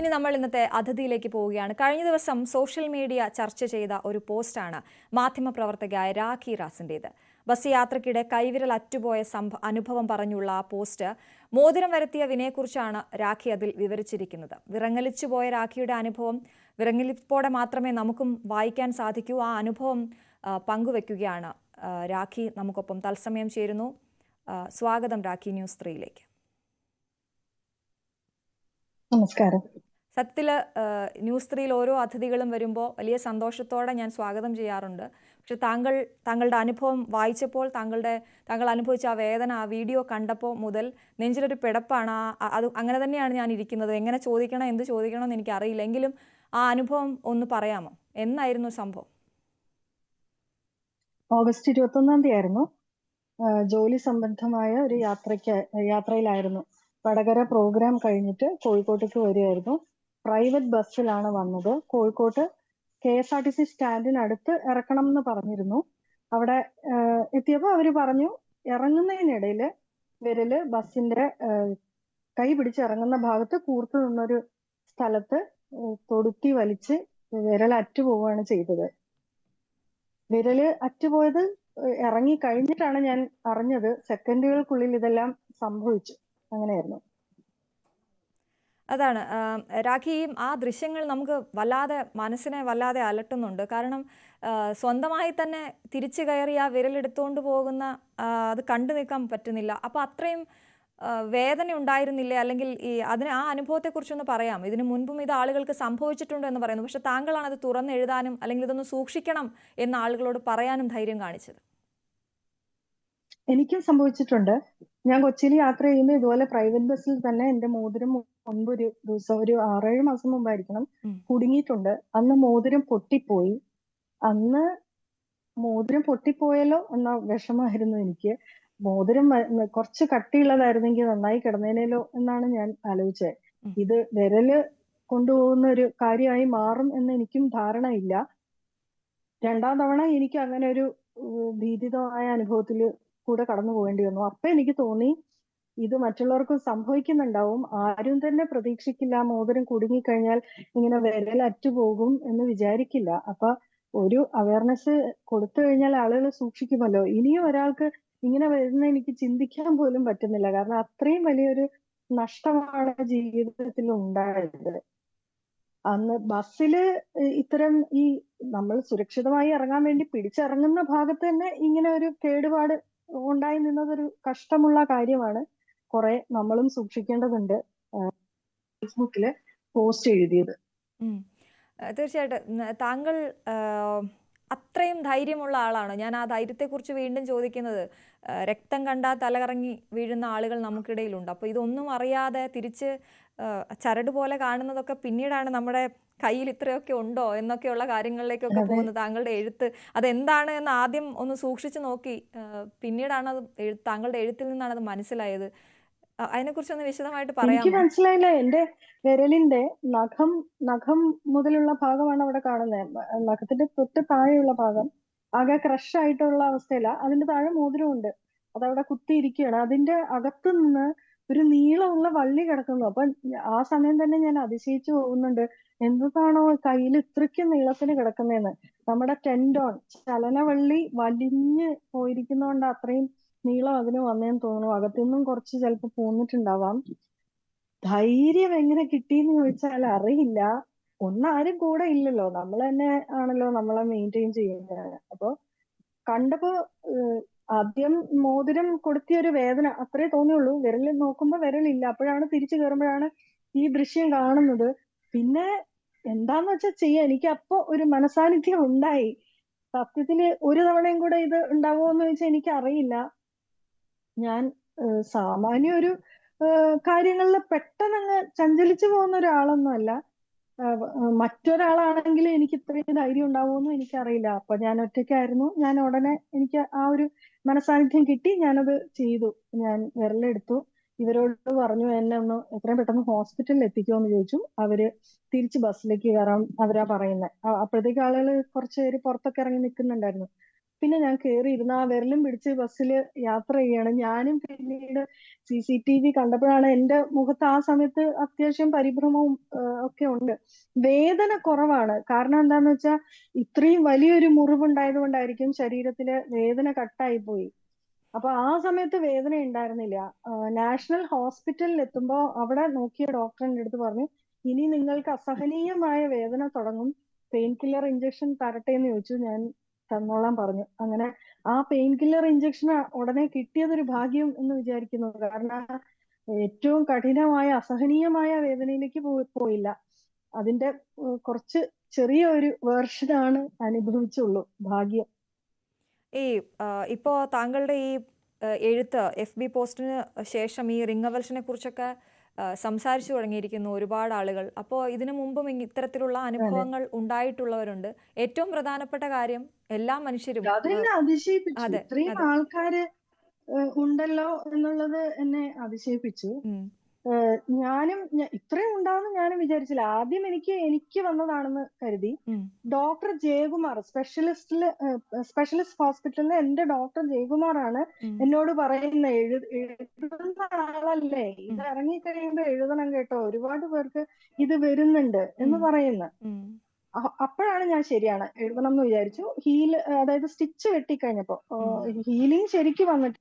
ഇനി നമ്മൾ ഇന്നത്തെ അതിഥിയിലേക്ക് പോവുകയാണ്. കഴിഞ്ഞ ദിവസം സോഷ്യൽ മീഡിയ ചർച്ച ചെയ്ത ഒരു പോസ്റ്റാണ് മാധ്യമപ്രവർത്തകയായ രാഖി റാസിന്റേത് ബസ് യാത്രക്കിടെ കൈവിരൽ അറ്റുപോയ സംഭ അനുഭവം പറഞ്ഞുള്ള ആ പോസ്റ്റ് മോതിരം വരുത്തിയ വിനയെക്കുറിച്ചാണ് രാഖി അതിൽ വിവരിച്ചിരിക്കുന്നത്. വിറങ്ങലിച്ചു പോയ രാഖിയുടെ അനുഭവം വിറങ്ങലിപ്പോടെ മാത്രമേ നമുക്കും വായിക്കാൻ സാധിക്കൂ. ആ അനുഭവം പങ്കുവെക്കുകയാണ് രാഖി നമുക്കൊപ്പം തത്സമയം ചേരുന്നു. സ്വാഗതം രാഖി ന്യൂസ് ത്രീയിലേക്ക്. നമസ്കാരം. സത്യത്തിൽ ന്യൂസ് ത്രീയിൽ ഓരോ അതിഥികളും വരുമ്പോൾ വലിയ സന്തോഷത്തോടെ ഞാൻ സ്വാഗതം ചെയ്യാറുണ്ട്. പക്ഷെ താങ്കൾ താങ്കളുടെ അനുഭവം വായിച്ചപ്പോൾ താങ്കളുടെ താങ്കൾ അനുഭവിച്ച ആ വേദന ആ വീഡിയോ കണ്ടപ്പോൾ മുതൽ നെഞ്ചിലൊരു പിടപ്പാണ്. ആ അത് അങ്ങനെ തന്നെയാണ് ഞാൻ ഇരിക്കുന്നത്. എങ്ങനെ ചോദിക്കണം എന്ത് ചോദിക്കണം എന്ന് എനിക്കറിയില്ല. എങ്കിലും ആ അനുഭവം ഒന്ന് പറയാമോ? എന്നായിരുന്നു സംഭവം. ഓഗസ്റ്റ് ഇരുപത്തൊന്നാം തീയതി ആയിരുന്നു ജോലി സംബന്ധമായ ഒരു യാത്രയ്ക്ക് യാത്രയിലായിരുന്നു. വടകര പ്രോഗ്രാം കഴിഞ്ഞിട്ട് കോഴിക്കോട്ടേക്ക് വരികയായിരുന്നു. പ്രൈവറ്റ് ബസ്സിലാണ് വന്നത്. കോഴിക്കോട്ട് K S R T C സ്റ്റാൻഡിനടുത്ത് ഇറക്കണം എന്ന് പറഞ്ഞിരുന്നു. അവിടെ എത്തിയപ്പോൾ അവർ പറഞ്ഞു ഇറങ്ങുന്നതിനിടയിൽ വിരൽ ബസ്സിന്റെ കൈ പിടിച്ച് ഇറങ്ങുന്ന ഭാഗത്ത് കൂർത്തു നിന്നൊരു സ്ഥലത്ത് തൊടുത്തി വലിച്ച് വിരൽ അറ്റുപോവുകയാണ് ചെയ്തത്. വിരൽ അറ്റുപോയത് ഇറങ്ങി കഴിഞ്ഞിട്ടാണ് ഞാൻ അറിഞ്ഞത്. സെക്കൻഡുകൾക്കുള്ളിൽ ഇതെല്ലാം സംഭവിച്ചു. അങ്ങനെയായിരുന്നു. അതാണ്. രാഖിയും ആ ദൃശ്യങ്ങൾ നമുക്ക് വല്ലാതെ മനസ്സിനെ വല്ലാതെ അലട്ടുന്നുണ്ട്. കാരണം സ്വന്തമായി തന്നെ തിരിച്ചു കയറി ആ വിരലെടുത്തുകൊണ്ട് പോകുന്ന അത് കണ്ടു നിൽക്കാൻ പറ്റുന്നില്ല. അപ്പോൾ അത്രയും വേദന ഉണ്ടായിരുന്നില്ലേ? അല്ലെങ്കിൽ ഈ അതിന് ആ അനുഭവത്തെക്കുറിച്ചൊന്ന് പറയാം. ഇതിനു മുൻപും ഇത് ആളുകൾക്ക് സംഭവിച്ചിട്ടുണ്ടോ എന്ന് പറയുന്നു. പക്ഷെ താങ്കളാണ് അത് തുറന്നെഴുതാനും അല്ലെങ്കിൽ ഇതൊന്ന് സൂക്ഷിക്കണം എന്ന് ആളുകളോട് പറയാനും ധൈര്യം കാണിച്ചത്. എനിക്കും സംഭവിച്ചിട്ടുണ്ട്. ഞാൻ കൊച്ചിയിൽ യാത്ര ചെയ്യുമ്പോൾ ഇതുപോലെ പ്രൈവറ്റ് ബസ്സിൽ തന്നെ എന്റെ മോതിരം മുൻപ് ഒരു ദിവസം ഒരു ആറേഴ് മാസം മുമ്പായിരിക്കണം കുടുങ്ങിയിട്ടുണ്ട്. അന്ന് മോതിരം പൊട്ടിപ്പോയി. അന്ന് മോതിരം പൊട്ടിപ്പോയല്ലോ എന്ന വിഷമായിരുന്നു എനിക്ക്. മോതിരം കുറച്ച് കട്ടിയുള്ളതായിരുന്നെങ്കിൽ നന്നായി കിടന്നേനേലോ എന്നാണ് ഞാൻ ആലോചിച്ചത്. ഇത് വിരൽ കൊണ്ടുപോകുന്ന ഒരു കാര്യമായി മാറും എന്ന് എനിക്കും ധാരണയില്ല രണ്ടാം തവണ എനിക്ക് അങ്ങനെ ഒരു ഭീതിതമായ അനുഭവത്തിൽ കൂടെ കടന്നു പോകേണ്ടി വന്നു. അപ്പൊ എനിക്ക് തോന്നി ഇത് മറ്റുള്ളവർക്കും സംഭവിക്കുന്നുണ്ടാവും. ആരും തന്നെ പ്രതീക്ഷിക്കില്ല. മോതിരം കുടുങ്ങിക്കഴിഞ്ഞാൽ ഇങ്ങനെ വിരൽ അറ്റുപോകും എന്ന് വിചാരിക്കില്ല. അപ്പൊ ഒരു അവയർനെസ് കൊടുത്തു കഴിഞ്ഞാൽ ആളുകൾ സൂക്ഷിക്കുമല്ലോ. ഇനിയും ഒരാൾക്ക് ഇങ്ങനെ വരുന്ന എനിക്ക് ചിന്തിക്കാൻ പോലും പറ്റുന്നില്ല. കാരണം അത്രയും വലിയൊരു നഷ്ടമാണ് ജീവിതത്തിൽ ഉണ്ടായത്. അന്ന് ബസ്സിൽ ഇത്തരം ഈ നമ്മൾ സുരക്ഷിതമായി ഇറങ്ങാൻ വേണ്ടി പിടിച്ചിറങ്ങുന്ന ഭാഗത്ത് തന്നെ ഇങ്ങനെ ഒരു കേടുപാട് ഉണ്ടായി നിന്നതൊരു കഷ്ടമുള്ള കാര്യമാണ്. കുറെ നമ്മളും സൂക്ഷിക്കേണ്ടതുണ്ട് ഫേസ്ബുക്കിൽ പോസ്റ്റ് എഴുതിയത്. തീർച്ചയായിട്ടും. താങ്കൾ അത്രയും ധൈര്യമുള്ള ആളാണ്? ഞാൻ ആ ധൈര്യത്തെക്കുറിച്ച് വീണ്ടും ചോദിക്കുന്നത് രക്തം കണ്ടാൽ തലകറങ്ങി വീഴുന്ന ആളുകൾ നമുക്കിടയിലുണ്ട്. അപ്പോൾ ഇതൊന്നും അറിയാതെ തിരിച്ച് ചരട് പോലെ കാണുന്നതൊക്കെ പിന്നീടാണ് നമ്മുടെ കയ്യിൽ ഇത്രയൊക്കെ ഉണ്ടോ എന്നൊക്കെയുള്ള കാര്യങ്ങളിലേക്കൊക്കെ. പോകുന്നത് താങ്കളുടെ എഴുത്ത്. അതെന്താണ് എന്ന് ആദ്യം ഒന്ന് സൂക്ഷിച്ചു നോക്കി പിന്നീടാണ് അത് താങ്കളുടെ എഴുത്തിൽ നിന്നാണ് അത് മനസ്സിലായത്. അതിനെക്കുറിച്ചൊന്ന് വിശദമായിട്ട് പറയാം എനിക്ക് മനസ്സിലായില്ല. എന്റെ വിരലിന്റെ നഖം നഖം മുതലുള്ള ഭാഗമാണ് അവിടെ കാണുന്നത്. നഖത്തിന്റെ തൊട്ട് താഴെയുള്ള ഭാഗം ആകെ ക്രഷ് ആയിട്ടുള്ള അവസ്ഥയില. അതിന്റെ താഴെ മോതിരമുണ്ട്. അതവിടെ കുത്തിയിരിക്കുകയാണ് അതിന്റെ അകത്ത് നിന്ന് ഒരു നീളമുള്ള വള്ളി കിടക്കുന്നു. അപ്പൊ ആ സമയം തന്നെ ഞാൻ അതിശയിച്ചു പോകുന്നുണ്ട്. എന്താണ് കയ്യിൽ ഇത്രയ്ക്കും നീളത്തിന് കിടക്കുന്നതെന്ന്. നമ്മുടെ ടെൻഡോൺ ചലനവള്ളി വലിഞ്ഞ് പോയിരിക്കുന്നതുകൊണ്ട് അത്രയും നീളം അതിന് വന്നേന്ന് തോന്നുന്നു. അകത്തുനിന്നും കുറച്ച് ചിലപ്പോൾ പോന്നിട്ടുണ്ടാവാം. ധൈര്യം എങ്ങനെ കിട്ടിയെന്ന് ചോദിച്ചാൽ അറിയില്ല. ഒന്നാരും കൂടെ ഇല്ലല്ലോ. നമ്മൾ തന്നെ ആണല്ലോ നമ്മളെ മെയിന്റെയിൻ ചെയ്യുന്നത്. അപ്പൊ കണ്ടപ്പോ ആദ്യം മോതിരം കൊടുത്തിയ ഒരു വേദന അത്രേ തോന്നിയുള്ളൂ. വിരൽ നോക്കുമ്പോ വിരലില്ല. അപ്പോഴാണ് തിരിച്ചു കയറുമ്പോഴാണ് ഈ ദൃശ്യം കാണുന്നത്. പിന്നെ എന്താന്ന് വെച്ചാൽ ചെയ്യാൻ എനിക്ക് അപ്പൊ ഒരു മനസാന്നിധ്യം ഉണ്ടായി. സത്യത്തിൽ ഒരു തവണയും കൂടെ ഇത് ഉണ്ടാവുമോ എന്ന് ചോദിച്ചാൽ എനിക്ക് അറിയില്ല ഞാൻ സാമാന്യ ഒരു കാര്യങ്ങളിൽ പെട്ടെന്ന് ചഞ്ചലിച്ചു പോകുന്ന ഒരാളൊന്നുമല്ല. മറ്റൊരാളാണെങ്കിൽ എനിക്ക് ഇത്രയും ധൈര്യം ഉണ്ടാവുമെന്നും എനിക്കറിയില്ല. അപ്പൊ ഞാൻ ഒറ്റയ്ക്കായിരുന്നു. ഞാൻ ഉടനെ എനിക്ക് ആ ഒരു മനസാന്നിധ്യം കിട്ടി. ഞാനത് ചെയ്തു. ഞാൻ വിരലെടുത്തു. ഇവരോട് പറഞ്ഞു എന്നെ ഒന്ന് എത്രയും പെട്ടെന്ന് ഹോസ്പിറ്റലിൽ എത്തിക്കുമോ എന്ന് ചോദിച്ചു. അവർ തിരിച്ച് ബസ്സിലേക്ക് കയറാൻ അവരാ പറയുന്നത് അപ്പോഴത്തേക്ക് ആളുകൾ കുറച്ച് പേര് പുറത്തൊക്കെ ഇറങ്ങി നിൽക്കുന്നുണ്ടായിരുന്നു പിന്നെ ഞാൻ കയറിയിരുന്ന ആ വിരലും പിടിച്ച് ബസ്സിൽ യാത്ര ചെയ്യാണ് ഞാനും പിന്നീട് സി സി ടി വി കണ്ടപ്പോഴാണ് എന്റെ മുഖത്ത് ആ സമയത്ത് അത്യാവശ്യം പരിഭ്രമവും ഒക്കെ ഉണ്ട്. വേദന കുറവാണ്. കാരണം എന്താന്ന് വെച്ചാൽ ഇത്രയും വലിയൊരു മുറിവുണ്ടായത് കൊണ്ടായിരിക്കും ശരീരത്തിലെ വേദന കട്ടായി പോയി അപ്പൊ ആ സമയത്ത് വേദന ഉണ്ടായിരുന്നില്ല. നാഷണൽ ഹോസ്പിറ്റലിൽ എത്തുമ്പോ അവിടെ നോക്കിയ ഡോക്ടറിന്റെ അടുത്ത് പറഞ്ഞു ഇനി നിങ്ങൾക്ക് അസഹനീയമായ വേദന തുടങ്ങും. പെയിൻ കില്ലർ ഇഞ്ചക്ഷൻ തരട്ടെ എന്ന് ചോദിച്ചു. ഞാൻ തന്നോളാൻ പറഞ്ഞു. അങ്ങനെ ആ പെയിൻ കില്ലർ ഇഞ്ചക്ഷൻ ഉടനെ കിട്ടിയതൊരു ഭാഗ്യം എന്ന് വിചാരിക്കുന്നു. കാരണം ഏറ്റവും കഠിനമായ അസഹനീയമായ വേദനയിലേക്ക് പോയില്ല. അതിന്റെ കുറച്ച് ചെറിയ ഒരു വേർഷനാണ് അനുഭവിച്ചുള്ളൂ. ഭാഗ്യം. ഈ ഇപ്പോ താങ്കളുടെ ഈ എഴുത്ത് എഫ് ബി പോസ്റ്റിന് ശേഷം ഈ റിംഗവൽഷനെ കുറിച്ചൊക്കെ സംസാരിച്ചു തുടങ്ങിയിരിക്കുന്നു ഒരുപാട് ആളുകൾ. അപ്പോൾ ഇതിനു മുമ്പും ഇത്തരത്തിലുള്ള അനുഭവങ്ങൾ ഉണ്ടായിട്ടുള്ളവരുണ്ട്. ഏറ്റവും പ്രധാനപ്പെട്ട കാര്യം എല്ലാ മനുഷ്യരും അതെ. ആൾക്കാര് ഉണ്ടല്ലോ എന്നുള്ളത് എന്നെ അതിശയിപ്പിച്ചു. ഞാനും ഇത്രയും ഉണ്ടാവുമെന്ന് ഞാനും വിചാരിച്ചില്ല. ആദ്യം എനിക്ക് എനിക്ക് വന്നതാണെന്ന് കരുതി. ഡോക്ടർ ജയകുമാർ സ്പെഷ്യലിസ്റ്റിൽ സ്പെഷ്യലിസ്റ്റ് ഹോസ്പിറ്റലിലെ എന്റെ ഡോക്ടർ ജയകുമാറാണ് ആണ് എന്നോട് പറയുന്ന എഴു എഴുതുന്ന ആളല്ലേ? ഇത് ഇറങ്ങി ഇറങ്ങിക്കഴിയുമ്പോ എഴുതണം കേട്ടോ. ഒരുപാട് പേർക്ക് ഇത് വരുന്നുണ്ട് എന്ന് പറയുന്നു. അപ്പോഴാണ് ഞാൻ ശരിയാണ് എഴുതണം എന്ന് വിചാരിച്ചു. ഹീൽ അതായത് സ്റ്റിച്ച് വെട്ടിക്കഴിഞ്ഞപ്പോ ഹീലിംഗ് ശരിക്ക് വന്നിട്ട്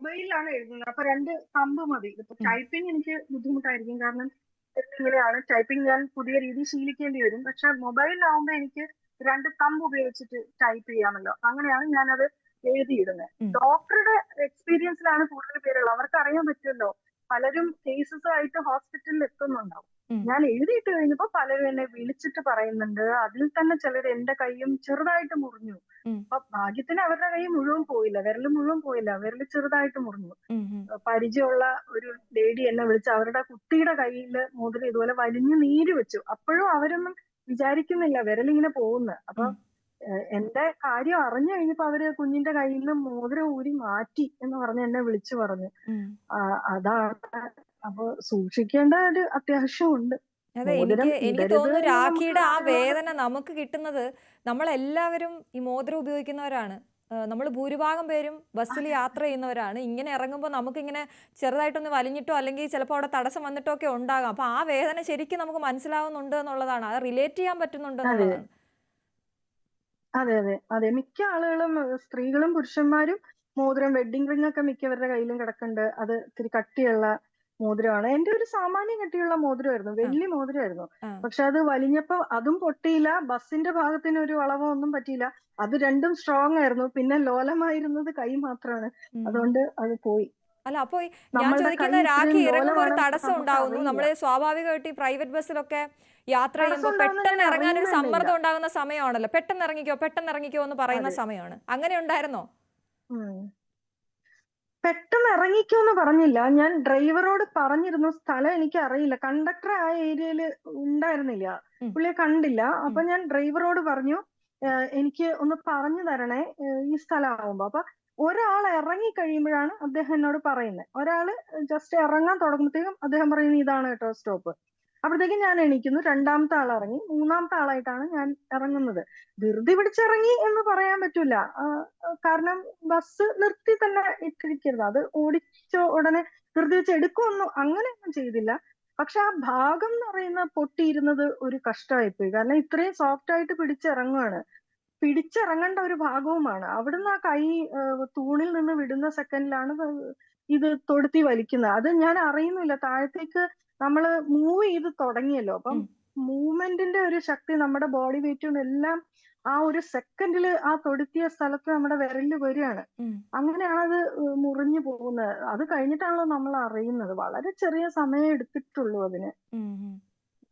മൊബൈലിലാണ് എഴുതുന്നത്. അപ്പൊ രണ്ട് തമ്പ് മതി. ഇപ്പൊ ടൈപ്പിംഗ് എനിക്ക് ബുദ്ധിമുട്ടായിരിക്കും. കാരണം ഇങ്ങനെയാണ്. ടൈപ്പിംഗ് ഞാൻ പുതിയ രീതി ശീലിക്കേണ്ടി വരും. പക്ഷെ മൊബൈലിലാവുമ്പോ എനിക്ക് രണ്ട് തമ്പ് ഉപയോഗിച്ചിട്ട് ടൈപ്പ് ചെയ്യാമല്ലോ. അങ്ങനെയാണ് ഞാനത് എഴുതിയിടുന്നത്. ഡോക്ടറുടെ എക്സ്പീരിയൻസിലാണ് കൂടുതൽ പേരുള്ളത്. അവർക്ക് അറിയാൻ പറ്റുമല്ലോ. പലരും കേസസ് ആയിട്ട് ഹോസ്പിറ്റലിൽ എത്തുന്നുണ്ടാവും. ഞാൻ എഴുതിയിട്ട് കഴിഞ്ഞപ്പോ പലരും എന്നെ വിളിച്ചിട്ട് പറയുന്നുണ്ട്. അതിൽ തന്നെ ചിലർ എന്റെ കൈയും ചെറുതായിട്ട് മുറിഞ്ഞു. അപ്പൊ ഭാഗ്യത്തിന് അവരുടെ കൈ മുഴുവൻ പോയില്ല. വിരൽ മുഴുവൻ പോയില്ല. വിരൽ ചെറുതായിട്ട് മുറിഞ്ഞു. പരിചയമുള്ള ഒരു ലേഡി എന്നെ വിളിച്ച് അവരുടെ കുട്ടിയുടെ കയ്യിൽ മുതൽ ഇതുപോലെ വലിഞ്ഞു നീര് വെച്ചു. അപ്പോഴും അവരൊന്നും വിചാരിക്കുന്നില്ല വിരലിങ്ങനെ പോകുന്നു. അപ്പൊ. എന്റെ കാര്യം അറിഞ്ഞു കഴിഞ്ഞപ്പോ അവർ കുഞ്ഞിന്റെ കയ്യിൽ നിന്ന് മോതിരം ഊരി മാറ്റി എന്ന് പറഞ്ഞ് എന്നെ വിളിച്ചു പറഞ്ഞു. അതാണ് അപ്പൊ സൂക്ഷിക്കേണ്ട ഒരു അത്യാവശ്യമുണ്ട്. അതെ എനിക്ക് എനിക്ക് തോന്നുന്നു രാഖിയുടെ ആ വേദന നമുക്ക് കിട്ടുന്നത് നമ്മളെല്ലാവരും ഈ മോതിരം ഉപയോഗിക്കുന്നവരാണ്. നമ്മൾ ഭൂരിഭാഗം പേരും ബസ്സിൽ യാത്ര ചെയ്യുന്നവരാണ്. ഇങ്ങനെ ഇറങ്ങുമ്പോൾ നമുക്കിങ്ങനെ ചെറുതായിട്ടൊന്ന് വലിഞ്ഞിട്ടോ അല്ലെങ്കിൽ ചിലപ്പോൾ അവിടെ തടസ്സം വന്നിട്ടോ ഒക്കെ ഉണ്ടാകാം. അപ്പോൾ ആ വേദന ശരിക്കും നമുക്ക് മനസ്സിലാവുന്നുണ്ട് എന്നുള്ളതാണ്. അത് റിലേറ്റ് ചെയ്യാൻ പറ്റുന്നുണ്ട് അതെ. എന്നുള്ളതാണ്. അതെ അതെ അതെ. മിക്ക ആളുകളും സ്ത്രീകളും പുരുഷന്മാരും മോതിരം വെഡിങ് റിംഗ് ഒക്കെ മിക്കവരുടെ കയ്യിലും കിടക്കുന്നുണ്ട്. അത് ഇത്തിരി കട്ടിയുള്ള മോതിരമാണ്. എന്റെ ഒരു സാമാന്യം കെട്ടിയുള്ള മോതിരമായിരുന്നു. വലിയ മോതിരമായിരുന്നു. പക്ഷെ അത് വലിഞ്ഞപ്പോ അതും പൊട്ടിയില്ല. ബസ്സിന്റെ ഭാഗത്തിന് ഒരു വളവോ ഒന്നും പറ്റിയില്ല. അത് രണ്ടും സ്ട്രോങ് ആയിരുന്നു. പിന്നെ ലോലമായിരുന്നത് കൈ മാത്രമാണ്. അതുകൊണ്ട് അത് പോയി. അല്ല അപ്പോൾ ഞാൻ ചോദിക്കുന്ന രാഖി ഇറങ്ങുമ്പോൾ ഒരു തടസ്സം നമുക്ക് ഉണ്ടാകുന്നു നമ്മൾ സ്വാഭാവികമായിട്ട് ഈ പ്രൈവറ്റ് ബസ്സിലൊക്കെ യാത്ര ചെയ്യുമ്പോൾ പെട്ടെന്ന് ഇറങ്ങാൻ ഒരു സമ്മർദ്ദം ഉണ്ടാകുന്ന സമയമാണല്ലോ. പെട്ടെന്ന് ഇറങ്ങിക്കോ പെട്ടെന്ന് ഇറങ്ങിക്കോ എന്ന് പറയുന്ന സമയമാണ്. അങ്ങനെ ഉണ്ടായിരുന്നോ. പെട്ടെന്ന് ഇറങ്ങിക്കോ എന്ന് പറഞ്ഞില്ല. ഞാൻ ഡ്രൈവറോട് പറഞ്ഞിരുന്നു സ്ഥലം എനിക്ക് അറിയില്ല കണ്ടക്ടർ ആ ഏരിയയിൽ ഉണ്ടായിരുന്നില്ല. പുള്ളിയെ കണ്ടില്ല. അപ്പൊ ഞാൻ ഡ്രൈവറോട് പറഞ്ഞു എനിക്ക് ഒന്ന് പറഞ്ഞു തരണേ ഈ സ്ഥലമാകുമ്പോ അപ്പൊ ഒരാൾ ഇറങ്ങി കഴിയുമ്പോഴാണ് അദ്ദേഹം എന്നോട് പറയുന്നത്. ഒരാൾ ജസ്റ്റ് ഇറങ്ങാൻ തുടങ്ങുമ്പോഴത്തേക്കും അദ്ദേഹം പറയുന്നു ഇതാണ് കേട്ടോ സ്റ്റോപ്പ്. അപ്പോഴത്തേക്കും ഞാൻ എണീക്കുന്നു. രണ്ടാമത്തെ ആൾ ഇറങ്ങി. മൂന്നാമത്തെ ആളായിട്ടാണ് ഞാൻ ഇറങ്ങുന്നത്. ധൃതി പിടിച്ചിറങ്ങി എന്ന് പറയാൻ പറ്റൂല. കാരണം ബസ് നിർത്തി തന്നെ ഇട്ടിരിക്കരുത്. അത് ഓടിച്ച ഉടനെ ധൃതി വെച്ച് എടുക്കുമൊന്നും അങ്ങനെയൊന്നും ചെയ്തില്ല. പക്ഷെ ആ ഭാഗം എന്ന് പറയുന്ന പൊട്ടിയിരുന്നത് ഒരു കഷ്ടമായിപ്പോയി കാരണം ഇത്രയും സോഫ്റ്റ് ആയിട്ട് പിടിച്ചിറങ്ങുവാണ്. പിടിച്ചിറങ്ങേണ്ട ഒരു ഭാഗവുമാണ്. അവിടുന്ന് ആ കൈ തൂണിൽ നിന്ന് വിടുന്ന സെക്കൻഡിലാണ് ഇത് തൊടുത്തി വലിക്കുന്നത്. അത് ഞാൻ അറിയുന്നില്ല. താഴത്തേക്ക് നമ്മൾ മൂവ് ചെയ്ത് തുടങ്ങിയല്ലോ. അപ്പം മൂവ്മെന്റിന്റെ ഒരു ശക്തി നമ്മുടെ ബോഡി വെയിറ്റും എല്ലാം ആ ഒരു സെക്കൻഡിൽ ആ തൊടുത്തിയ സ്ഥലത്ത് നമ്മുടെ വിരലിൽ വരികയാണ്. അങ്ങനെയാണ് അത് മുറിഞ്ഞു പോകുന്നത്. അത് കഴിഞ്ഞിട്ടാണല്ലോ നമ്മൾ അറിയുന്നത്. വളരെ ചെറിയ സമയം എടുത്തിട്ടുള്ളൂ അതിന്.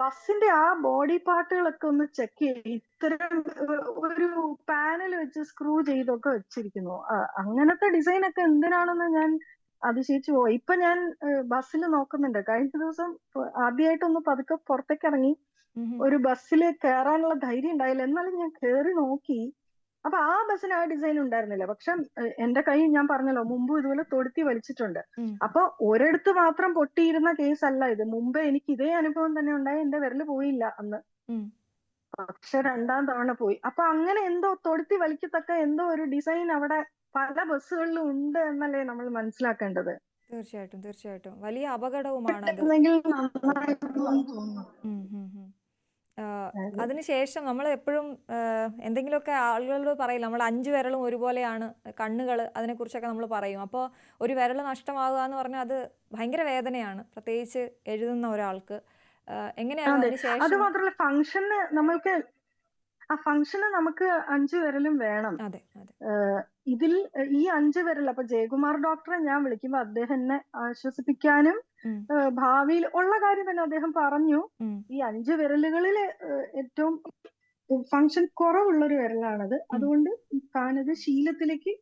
ബസ്സിന്റെ ആ ബോഡി പാർട്ടുകളൊക്കെ ഒന്ന് ചെക്ക് ചെയ്യും. ഇത്തരം ഒരു പാനൽ വെച്ച് സ്ക്രൂ ചെയ്തൊക്കെ വെച്ചിരിക്കുന്നു. അങ്ങനത്തെ ഡിസൈൻ ഒക്കെ എന്തിനാണെന്ന് ഞാൻ അതിശയിച്ചു പോയി ഇപ്പൊ ഞാൻ ബസ്സിൽ നോക്കുന്നുണ്ട്. കഴിഞ്ഞ ദിവസം ആദ്യമായിട്ടൊന്ന് പതുക്കെ പുറത്തേക്ക് ഇറങ്ങി. ഒരു ബസ്സിൽ കയറാനുള്ള ധൈര്യം ഉണ്ടായില്ല. എന്നാലും ഞാൻ കയറി നോക്കി. അപ്പൊ ആ ബസ്സിന് ആ ഡിസൈൻ ഉണ്ടായിരുന്നില്ല. പക്ഷെ എന്റെ കൈ ഞാൻ പറഞ്ഞല്ലോ മുമ്പ് ഇതുപോലെ തൊടുത്തി വലിച്ചിട്ടുണ്ട്. അപ്പൊ ഒരിടത്ത് മാത്രം പൊട്ടിയിരുന്ന കേസ് അല്ല ഇത്. മുമ്പേ എനിക്ക് ഇതേ അനുഭവം തന്നെ ഉണ്ടായി. എന്റെ വിരൽ പോയില്ല അന്ന്. പക്ഷെ രണ്ടാം തവണ പോയി. അപ്പൊ അങ്ങനെ എന്തോ തൊടുത്തി വലിക്കത്തക്ക എന്തോ ഒരു ഡിസൈൻ അവിടെ പല ബസ്സുകളിലും ഉണ്ട് എന്നല്ലേ നമ്മൾ മനസ്സിലാക്കേണ്ടത്. തീർച്ചയായിട്ടും തീർച്ചയായിട്ടും. വലിയ അപകടവുമാണ് അതിനുശേഷം നമ്മൾ എപ്പോഴും എന്തെങ്കിലുമൊക്കെ ആളുകളോട് പറയില്ല നമ്മൾ അഞ്ച് വിരലും ഒരുപോലെയാണ് കണ്ണുകൾ അതിനെക്കുറിച്ചൊക്കെ നമ്മൾ പറയും. അപ്പോൾ ഒരു വിരൽ നഷ്ടമാകുക എന്ന് പറഞ്ഞാൽ അത് ഭയങ്കര വേദനയാണ്. പ്രത്യേകിച്ച് എഴുതുന്ന ഒരാൾക്ക്. എങ്ങനെയാണ് അതെ. മാത്രമല്ല ഫംഗ്ഷന് നമ്മൾക്ക് ആ ഫംഗ്ഷന് നമുക്ക് അഞ്ചു വിരലും വേണം. അതെ ഇതിൽ ഈ അഞ്ചു വിരൽ അപ്പൊ ജയകുമാർ ഡോക്ടറെ ഞാൻ വിളിക്കുമ്പോ അദ്ദേഹം എന്നെ ആശ്വസിപ്പിക്കാനും ഭാവിയിൽ ഉള്ള കാര്യം തന്നെ അദ്ദേഹം പറഞ്ഞു. ഈ അഞ്ച് വിരലുകളിൽ ഏറ്റവും ഫങ്ഷൻ കുറവുള്ള ഒരു വിരലാണത് അതുകൊണ്ട് താനത് ശീലത്തിലേക്ക്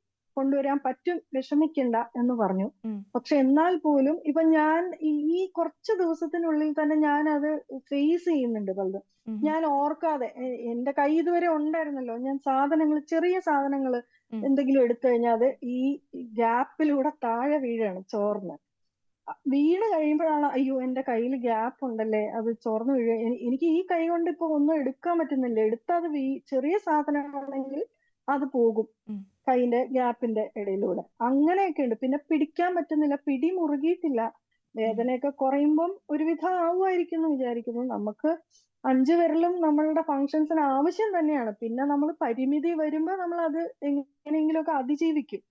കൊണ്ടുവരാൻ പറ്റും വിഷമിക്കണ്ട എന്ന് പറഞ്ഞു. പക്ഷെ എന്നാൽ പോലും ഇപ്പൊ ഞാൻ ഈ കുറച്ച് ദിവസത്തിനുള്ളിൽ തന്നെ ഞാൻ അത് ഫേസ് ചെയ്യുന്നുണ്ട് പലതും. ഞാൻ ഓർക്കാതെ എന്റെ കൈ ഇതുവരെ ഉണ്ടായിരുന്നല്ലോ. ഞാൻ സാധനങ്ങൾ ചെറിയ സാധനങ്ങൾ എന്തെങ്കിലും എടുത്തു കഴിഞ്ഞാൽ അത് ഈ ഗ്യാപ്പിലൂടെ താഴെ വീഴാണ് ചോർന്ന്. വീണ് കഴിയുമ്പോഴാണ് അയ്യോ എന്റെ കയ്യിൽ ഗ്യാപ്പ് ഉണ്ടല്ലേ അത് ചോർന്ന് വീഴ എനിക്ക് ഈ കൈ കൊണ്ട് ഇപ്പൊ ഒന്നും എടുക്കാൻ പറ്റുന്നില്ല. എടുത്താൽ അത് വീ ചെറിയ സാധനമാണെങ്കിൽ അത് പോകും. കൈന്റെ ഗ്യാപ്പിന്റെ ഇടയിലൂടെ. അങ്ങനെയൊക്കെ ഉണ്ട്. പിന്നെ പിടിക്കാൻ പറ്റുന്നില്ല പിടി മുറുകിയിട്ടില്ല. വേദനയൊക്കെ കുറയുമ്പം ഒരുവിധം ആവുമായിരിക്കും എന്ന് വിചാരിക്കുന്നു. നമുക്ക് അഞ്ചു വിരലും നമ്മളുടെ ഫങ്ഷൻസിന് ആവശ്യം തന്നെയാണ്. പിന്നെ നമ്മൾ പരിമിതി വരുമ്പോ നമ്മൾ അത് എങ്ങനെയെങ്കിലുമൊക്കെ അതിജീവിക്കും.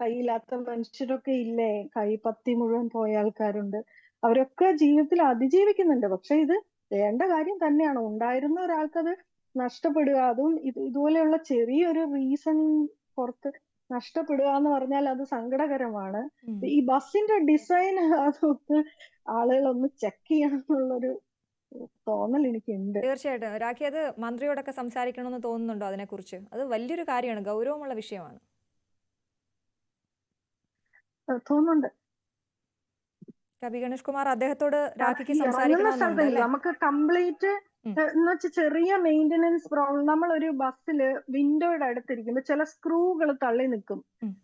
കൈയില്ലാത്ത മനുഷ്യരൊക്കെ ഇല്ലേ? കൈ പത്തി മുഴുവൻ പോയ ആൾക്കാരുണ്ട്. അവരൊക്കെ ജീവിതത്തിൽ അതിജീവിക്കുന്നുണ്ട്. പക്ഷെ ഇത് വേണ്ട കാര്യം തന്നെയാണ്. ഉണ്ടായിരുന്ന ഒരാൾക്കത് നഷ്ടപ്പെടുക. അതും ഇത് ഇതുപോലെയുള്ള ചെറിയൊരു റീസൺ പുറത്ത് നഷ്ടപ്പെടുക എന്ന് പറഞ്ഞാൽ അത് സങ്കടകരമാണ്. ഈ ബസ്സിന്റെ ഡിസൈൻ അതൊന്ന് ആളുകളൊന്ന് ചെക്ക് ചെയ്യണം എന്നുള്ളൊരു തോന്നൽ എനിക്കുണ്ട്. തീർച്ചയായിട്ടും. രാഖി അത് മന്ത്രിയോടൊക്കെ സംസാരിക്കണമെന്ന് തോന്നുന്നുണ്ടോ അതിനെക്കുറിച്ച്? അത് വലിയൊരു കാര്യമാണ് ഗൗരവമുള്ള വിഷയമാണ്. തോന്നുന്നുണ്ട്. കവി ഗണേഷ് കുമാർ അദ്ദേഹത്തോട് രാഖിക്ക് അല്ലേ? നമുക്ക് കംപ്ലീറ്റ് ഉം. എന്ന് വെച്ചാൽ ചെറിയ മെയിന്റനൻസ് പ്രോബ്ലം നമ്മൾ ഒരു ബസ്സിൽ വിൻഡോയുടെ അടുത്തിരിക്കുമ്പോൾ ചില സ്ക്രൂകൾ തള്ളി നിൽക്കും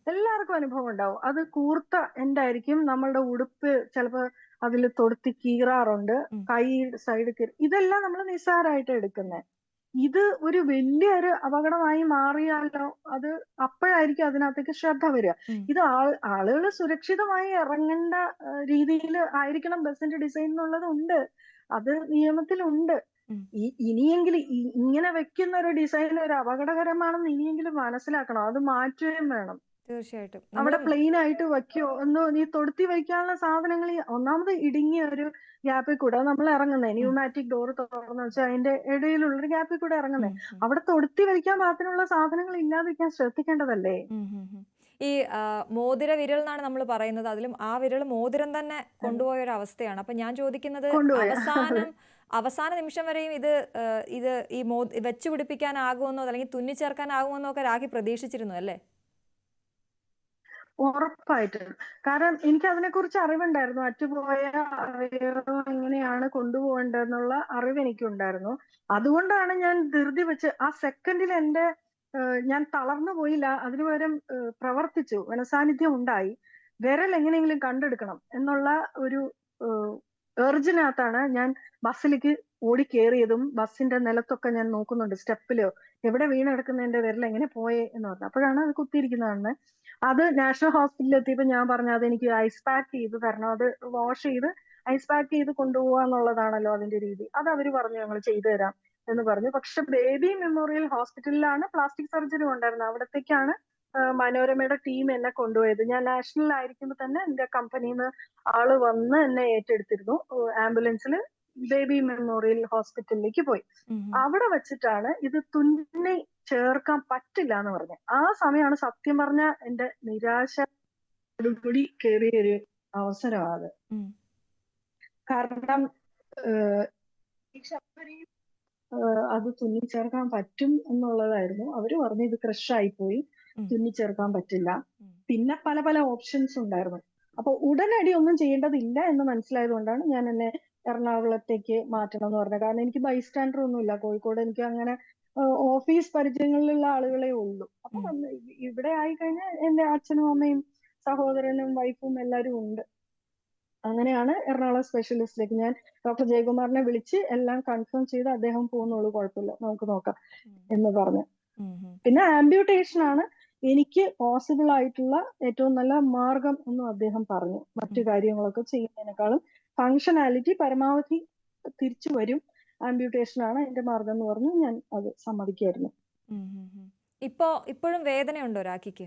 എല്ലാവർക്കും അനുഭവം ഉണ്ടാവും. അത് കൂർത്ത എൻഡ് ആയിരിക്കും നമ്മളുടെ ഉടുപ്പ് ചിലപ്പോൾ അതിൽ തൊടുത്തി കീറാറുണ്ട്. കൈ സൈഡ് കീറി. ഇതെല്ലാം നമ്മൾ നിസ്സാരമായിട്ട് എടുക്കുന്നത് ഇത് ഒരു വലിയൊരു അപകടമായി മാറിയാലോ? അത് അപ്പോഴായിരിക്കും അതിനകത്തേക്ക് ശ്രദ്ധ വരിക. ഇത് ആൾ ആളുകൾ സുരക്ഷിതമായി ഇറങ്ങേണ്ട രീതിയിൽ ആയിരിക്കണം ബസ്സിന്റെ ഡിസൈൻ എന്നുള്ളത് ഉണ്ട്. അത് നിയമത്തിലുണ്ട്. ഈ ഇനിയെങ്കിലും ഇങ്ങനെ വെക്കുന്ന ഒരു ഡിസൈൻ ഒരു അപകടകരമാണെന്ന് ഇനിയെങ്കിലും മനസ്സിലാക്കണം. അത് മാറ്റുകയും വേണം. തീർച്ചയായിട്ടും. അവിടെ പ്ലെയിൻ ആയിട്ട് വെക്കോ ഒന്ന് നീ തൊടുത്തി വെക്കാനുള്ള സാധനങ്ങൾ ഈ ഒന്നാമത് ഇടുങ്ങിയ ഒരു ഗ്യാപ്പിൽ കൂടെ നമ്മൾ ഇറങ്ങുന്നത് ന്യൂമാറ്റിക് ഡോർ തുറന്ന് വെച്ചാൽ അതിന്റെ ഇടയിലുള്ള ഒരു ഗ്യാപ്പിൽ കൂടെ ഇറങ്ങുന്നത് അവിടെ തൊടുത്തി വെക്കാൻ മാത്രമുള്ള സാധനങ്ങൾ ഇല്ലാതിരിക്കാൻ ശ്രദ്ധിക്കേണ്ടതല്ലേ? ഈ മോതിര വിരൽ എന്നാണ് നമ്മൾ പറയുന്നത്. അതിലും ആ വിരൽ മോതിരം തന്നെ കൊണ്ടുപോയ ഒരു അവസ്ഥയാണ്. അപ്പൊ ഞാൻ ചോദിക്കുന്നത് അവസാനം അവസാന നിമിഷം വരെയും ഇത് ഇത് ഈ മോ വെച്ചു പിടിപ്പിക്കാനാകുമെന്നോ അല്ലെങ്കിൽ തുന്നിച്ചേർക്കാനാകുമെന്നോ ഒക്കെ രാഖി പ്രതീക്ഷിച്ചിരുന്നു അല്ലേ? ഉറപ്പായിട്ടും. കാരണം എനിക്ക് അതിനെക്കുറിച്ച് അറിവുണ്ടായിരുന്നു. അറ്റുപോയ അവയവം എങ്ങനെയാണ് കൊണ്ടുപോകേണ്ടതെന്നുള്ള അറിവ് എനിക്കുണ്ടായിരുന്നു അതുകൊണ്ടാണ് ഞാൻ ധൃതി വെച്ച് ആ സെക്കൻഡിൽ എന്റെ ഞാൻ തളർന്നു പോയില്ല. അതിനു പകരം പ്രവർത്തിച്ചു. മനസാന്നിധ്യം ഉണ്ടായി. വിരൽ എങ്ങനെയെങ്കിലും കണ്ടെടുക്കണം എന്നുള്ള ഒരു ഏർജിനകത്താണ് ഞാൻ ബസ്സിലേക്ക് ഓടി കയറിയതും ബസ്സിന്റെ നിലത്തൊക്കെ ഞാൻ നോക്കുന്നുണ്ട്. സ്റ്റെപ്പിലോ എവിടെ വീണെടുക്കുന്ന എന്റെ വിരൽ എങ്ങനെ പോയേ എന്ന് പറഞ്ഞു. അപ്പോഴാണ് അത് കുത്തിയിരിക്കുന്നതാണ് അത് നാഷണൽ ഹോസ്പിറ്റലിൽ എത്തിയപ്പോൾ ഞാൻ പറഞ്ഞു അത് എനിക്ക് ഐസ് പാക്ക് ചെയ്ത് തരണം. അത് വാഷ് ചെയ്ത് ഐസ് പാക്ക് ചെയ്ത് കൊണ്ടുപോകാന്നുള്ളതാണല്ലോ അതിന്റെ രീതി. അത് അവർ പറഞ്ഞു ഞങ്ങൾ ചെയ്തു തരാം. എന്ന് പറഞ്ഞു. പക്ഷെ ബേബി മെമ്മോറിയൽ ഹോസ്പിറ്റലിലാണ് പ്ലാസ്റ്റിക് സർജറി ഉണ്ടായിരുന്നത്. അവിടത്തേക്കാണ് മനോരമയുടെ ടീം എന്നെ കൊണ്ടുപോയത്. ഞാൻ നാഷണൽ ആയിരിക്കുമ്പോൾ തന്നെ എന്റെ കമ്പനിയിൽ നിന്ന് ആൾ വന്ന് എന്നെ ഏറ്റെടുത്തിരുന്നു. ആംബുലൻസിൽ ബേബി മെമ്മോറിയൽ ഹോസ്പിറ്റലിലേക്ക് പോയി. അവിടെ വെച്ചിട്ടാണ് ഇത് തുന്നി ചേർക്കാൻ പറ്റില്ല എന്ന് പറഞ്ഞത് ആ സമയമാണ് സത്യം പറഞ്ഞ എന്റെ നിരാശ കൂടി കയറിയ ഒരു അവസരമാണ് കാരണം അത് തുന്നിച്ചേർക്കാൻ പറ്റും എന്നുള്ളതായിരുന്നു. അവർ പറഞ്ഞു ഇത് ക്രഷ് ആയി പോയി. തുന്നിച്ചേർക്കാൻ പറ്റില്ല. പിന്നെ പല പല ഓപ്ഷൻസ് ഉണ്ടായിരുന്നു. അപ്പൊ ഉടനടി ഒന്നും ചെയ്യേണ്ടതില്ല എന്ന് മനസ്സിലായതുകൊണ്ടാണ് ഞാൻ എന്നെ എറണാകുളത്തേക്ക് മാറ്റണം എന്ന് പറഞ്ഞത്. കാരണം എനിക്ക് ബൈസ്റ്റാൻഡർ ഒന്നുമില്ല. കോഴിക്കോട് എനിക്ക് അങ്ങനെ ഓഫീസ് പരിചയങ്ങളിലുള്ള ആളുകളെ ഉള്ളൂ. അപ്പൊ ഇവിടെ ആയി കഴിഞ്ഞാൽ എന്റെ അച്ഛനും അമ്മയും സഹോദരനും വൈഫും എല്ലാരും ഉണ്ട്. അങ്ങനെയാണ് എറണാകുളം സ്പെഷ്യലിസ്റ്റിലേക്ക് ഞാൻ ഡോക്ടർ ജയകുമാറിനെ വിളിച്ച് എല്ലാം കൺഫേം ചെയ്ത് അദ്ദേഹം പോകുന്നുള്ളൂ കുഴപ്പമില്ല. നമുക്ക് നോക്കാം എന്ന് പറഞ്ഞു. പിന്നെ ആംബ്യൂട്ടേഷൻ ആണ് എനിക്ക് പോസിബിൾ ആയിട്ടുള്ള ഏറ്റവും നല്ല മാർഗം എന്നും അദ്ദേഹം പറഞ്ഞു. മറ്റു കാര്യങ്ങളൊക്കെ ചെയ്യുന്നതിനേക്കാളും ഫങ്ഷനാലിറ്റി പരമാവധി തിരിച്ചു വരും ആംബ്യൂട്ടേഷൻ ആണ് എന്റെ മാർഗം എന്ന് പറഞ്ഞു ഞാൻ അത് സമ്മതിക്കായിരുന്നു. ഇപ്പോ ഇപ്പോഴും വേദനയുണ്ടോ രാഖിക്ക്?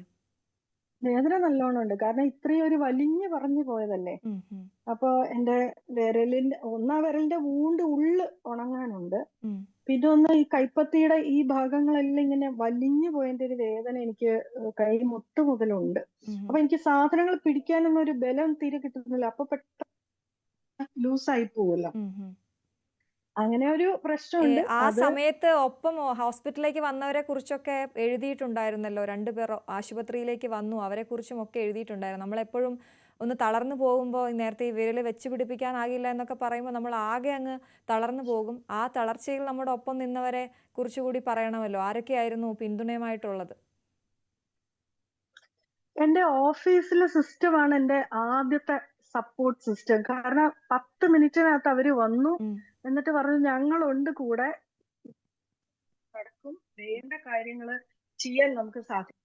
വേദന നല്ലോണം ഉണ്ട് കാരണം ഇത്രയും ഒരു വലിഞ്ഞു പറഞ്ഞു പോയതല്ലേ? അപ്പോ എന്റെ വിരലിന്റെ ഒന്നാ വിരലിന്റെ വൂണ്ട് ഉള്ള് ഉണങ്ങാനുണ്ട്. പിന്നെ ഒന്ന് ഈ കൈപ്പത്തിയുടെ ഈ ഭാഗങ്ങളെല്ലാം ഇങ്ങനെ വലിഞ്ഞു പോയതിന്റെ ഒരു വേദന എനിക്ക് കൈ മുട്ട് മുതലുണ്ട്. അപ്പൊ എനിക്ക് സാധനങ്ങൾ പിടിക്കാനൊന്നും ഒരു ബലം തീരെ കിട്ടുന്നില്ല. അപ്പൊ പെട്ടെന്ന് ലൂസായി പോവല്ലോ. അങ്ങനെ ഒരു പ്രശ്നമുണ്ട് ആ സമയത്ത് ഒപ്പം ഹോസ്പിറ്റലിലേക്ക് വന്നവരെ കുറിച്ചൊക്കെ എഴുതിയിട്ടുണ്ടായിരുന്നല്ലോ. രണ്ടുപേർ ആശുപത്രിയിലേക്ക് വന്നു. അവരെ കുറിച്ചും ഒക്കെ എഴുതിയിട്ടുണ്ടായിരുന്നു. നമ്മളെപ്പോഴും ഒന്ന് തളർന്നു പോകുമ്പോൾ നേരത്തെ ഈ വിരൽ വെച്ച് പിടിപ്പിക്കാനാകില്ല എന്നൊക്കെ പറയുമ്പോൾ നമ്മൾ ആകെ അങ്ങ് തളർന്നു പോകും. ആ തളർച്ചയിൽ നമ്മുടെ ഒപ്പം നിന്നവരെ കുറിച്ചുകൂടി പറയണമല്ലോ. ആരൊക്കെയായിരുന്നു പിന്തുണയുമായിട്ടുള്ളത്? എന്റെ ഓഫീസിലെ സിസ്റ്റമാണ് എന്റെ ആദ്യത്തെ സപ്പോർട്ട് സിസ്റ്റം. കാരണം പത്ത് മിനിറ്റിനകത്ത് അവർ വന്നു എന്നിട്ട് പറഞ്ഞു ഞങ്ങളുണ്ട് കൂടെ. നടക്കും. വേണ്ട കാര്യങ്ങൾ ചെയ്യാൻ നമുക്ക് സാധിക്കും.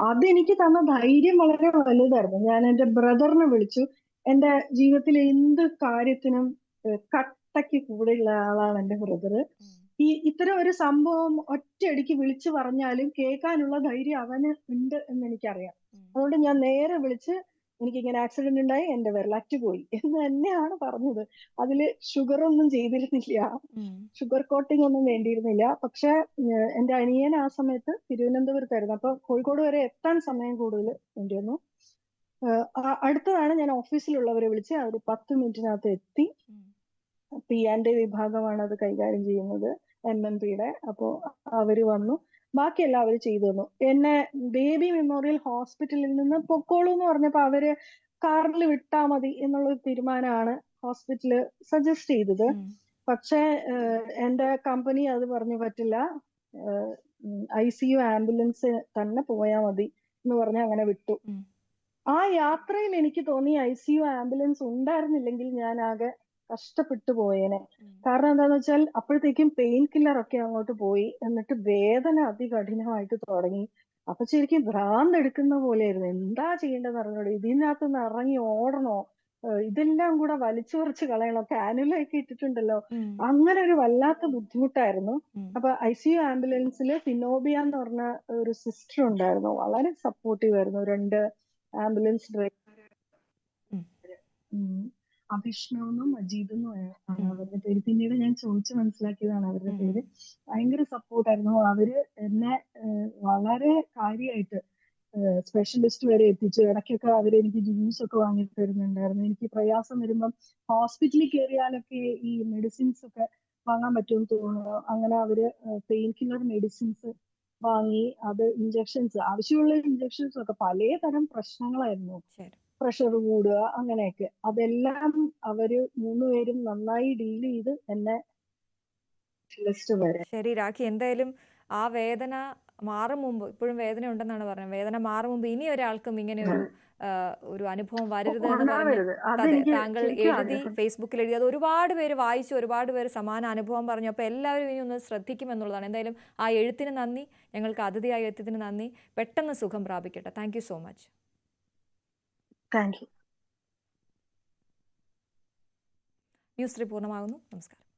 അതെനിക്ക് തന്ന ധൈര്യം വളരെ വലുതായിരുന്നു. ഞാൻ എന്റെ ബ്രദറിനെ വിളിച്ചു. എന്റെ ജീവിതത്തിലെ എന്ത് കാര്യത്തിനും കട്ടയ്ക്ക് കൂടെയുള്ള ആളാണ് എന്റെ ബ്രദർ. ഈ ഇത്തരം ഒരു സംഭവം ഒറ്റയടിക്ക് വിളിച്ചു പറഞ്ഞാലും കേൾക്കാനുള്ള ധൈര്യം അവന് ഉണ്ട് എന്ന് എനിക്കറിയാം. അതുകൊണ്ട് ഞാൻ നേരെ വിളിച്ച് എനിക്ക് ഇങ്ങനെ ആക്സിഡന്റ് ഉണ്ടായി എന്റെ വിരലറ്റ് പോയി എന്ന് തന്നെയാണ് പറഞ്ഞത്. അതിൽ ഷുഗർ ഒന്നും ചെയ്തിരുന്നില്ല. ഷുഗർ കോട്ടിംഗ് ഒന്നും വേണ്ടിയിരുന്നില്ല. പക്ഷെ എന്റെ അനിയൻ ആ സമയത്ത് തിരുവനന്തപുരത്തായിരുന്നു. അപ്പൊ കോഴിക്കോട് വരെ എത്താൻ സമയം കൂടുതൽ വേണ്ടി വന്നു അടുത്തതാണ് ഞാൻ ഓഫീസിലുള്ളവരെ വിളിച്ച് അവർ പത്ത് മിനിറ്റിനകത്ത് എത്തി. പി ആൻഡ് വിഭാഗമാണ് അത് കൈകാര്യം ചെയ്യുന്നത്. എം എം പിയുടെ അപ്പോ അവർ വന്നു. ബാക്കി എല്ലാവരും ചെയ്തു തന്നു. എന്നെ ബേബി മെമ്മോറിയൽ ഹോസ്പിറ്റലിൽ നിന്ന് പൊക്കോളൂ എന്ന് പറഞ്ഞപ്പോൾ അവർ കാറിൽ വിട്ടാ മതി എന്നുള്ള തീരുമാനമാണ് ഹോസ്പിറ്റൽ സജസ്റ്റ് ചെയ്തത്. പക്ഷേ എന്റെ കമ്പനി അത് പറഞ്ഞു പറ്റില്ല. ഐ സി യു ആംബുലൻസ് തന്നെ പോയാ മതി എന്ന് പറഞ്ഞ് അങ്ങനെ വിട്ടു. ആ യാത്രയിൽ എനിക്ക് തോന്നി ഐ സി യു ആംബുലൻസ് ഉണ്ടായിരുന്നില്ലെങ്കിൽ ഞാൻ ആകെ കഷ്ടപ്പെട്ടു പോയേനെ. കാരണം എന്താന്ന് വെച്ചാൽ അപ്പോഴത്തേക്കും പെയിൻ കില്ലർ ഒക്കെ അങ്ങോട്ട് പോയി. എന്നിട്ട് വേദന അതികഠിനമായിട്ട് തുടങ്ങി. അപ്പൊ ശരിക്കും ഭ്രാന്ത് എടുക്കുന്ന പോലെയായിരുന്നു. എന്താ ചെയ്യേണ്ടതെന്ന് അറിഞ്ഞൂടെ. ഇതിനകത്ത് നിന്ന് ഇറങ്ങി ഓടണോ? ഇതെല്ലാം കൂടെ വലിച്ചു പറിച്ച് കളയണോ? കാനുലൊക്കെ ഇട്ടിട്ടുണ്ടല്ലോ. അങ്ങനെ ഒരു വല്ലാത്ത ബുദ്ധിമുട്ടായിരുന്നു. അപ്പൊ ഐ സി യു ആംബുലൻസിൽ ഫിനോബിയ എന്ന് പറഞ്ഞ ഒരു സിസ്റ്റർ ഉണ്ടായിരുന്നു. വളരെ സപ്പോർട്ടീവ് ആയിരുന്നു. രണ്ട് ആംബുലൻസ് ഡ്രൈവർ ഉം. അഭിഷ്ണവ് മജീദ് എന്നും ആണ്. അവരുടെ പേര് പിന്നീട് ഞാൻ ചോദിച്ചു മനസ്സിലാക്കിയതാണ് അവരുടെ. പേര് ഭയങ്കര സപ്പോർട്ടായിരുന്നു അവർ എന്നെ വളരെ കാര്യമായിട്ട് സ്പെഷ്യലിസ്റ്റ് വരെ എത്തിച്ചു ഇടയ്ക്കൊക്കെ അവർ എനിക്ക് ജ്യൂസ് ഒക്കെ വാങ്ങി തരുന്നുണ്ടായിരുന്നു എനിക്ക് പ്രയാസം വരുമ്പം ഹോസ്പിറ്റലിൽ കയറിയാലൊക്കെ ഈ മെഡിസിൻസ് ഒക്കെ വാങ്ങാൻ പറ്റുമെന്ന് തോന്നുന്നു അങ്ങനെ അവർ പെയിൻ കില്ലർ മെഡിസിൻസ് വാങ്ങി അത് ഇഞ്ചക്ഷൻസ് ആവശ്യമുള്ള ഇഞ്ചക്ഷൻസ് ഒക്കെ പലതരം പ്രശ്നങ്ങളായിരുന്നു പ്രഷർ കൂടുക അങ്ങനെയൊക്കെ. അതെല്ലാം അവർ മൂന്നുപേരും നന്നായി ഡീൽ ചെയ്ത് എന്നെ ലിസ്റ്റ് വരെ. ശരി രാഖി. എന്തായാലും ആ വേദന മാറും മുമ്പ് ഇപ്പോഴും വേദന ഉണ്ടെന്നാണ് പറഞ്ഞത്. വേദന മാറും മുമ്പ് ഇനി ഒരാൾക്കും ഇങ്ങനെ ഒരു ഒരു അനുഭവം വരരുത് എന്ന് പറഞ്ഞ് അതെ താങ്കൾ എഴുതി ഫേസ്ബുക്കിൽ എഴുതി. അത് ഒരുപാട് പേര് വായിച്ചു ഒരുപാട് പേര് സമാന അനുഭവം പറഞ്ഞു. അപ്പോൾ എല്ലാവരും ഇനി ഒന്ന് ശ്രദ്ധിക്കുമെന്നുള്ളതാണ് എന്തായാലും ആ എഴുത്തിന് നന്ദി. ഞങ്ങൾക്ക് അതിഥിയായി എത്തിയതിന് നന്ദി. പെട്ടെന്ന് സുഖം പ്രാപിക്കട്ടെ. Thank you so much thank you. News റിപ്പോർട്ടുമാകുന്നു നമസ്കാരം.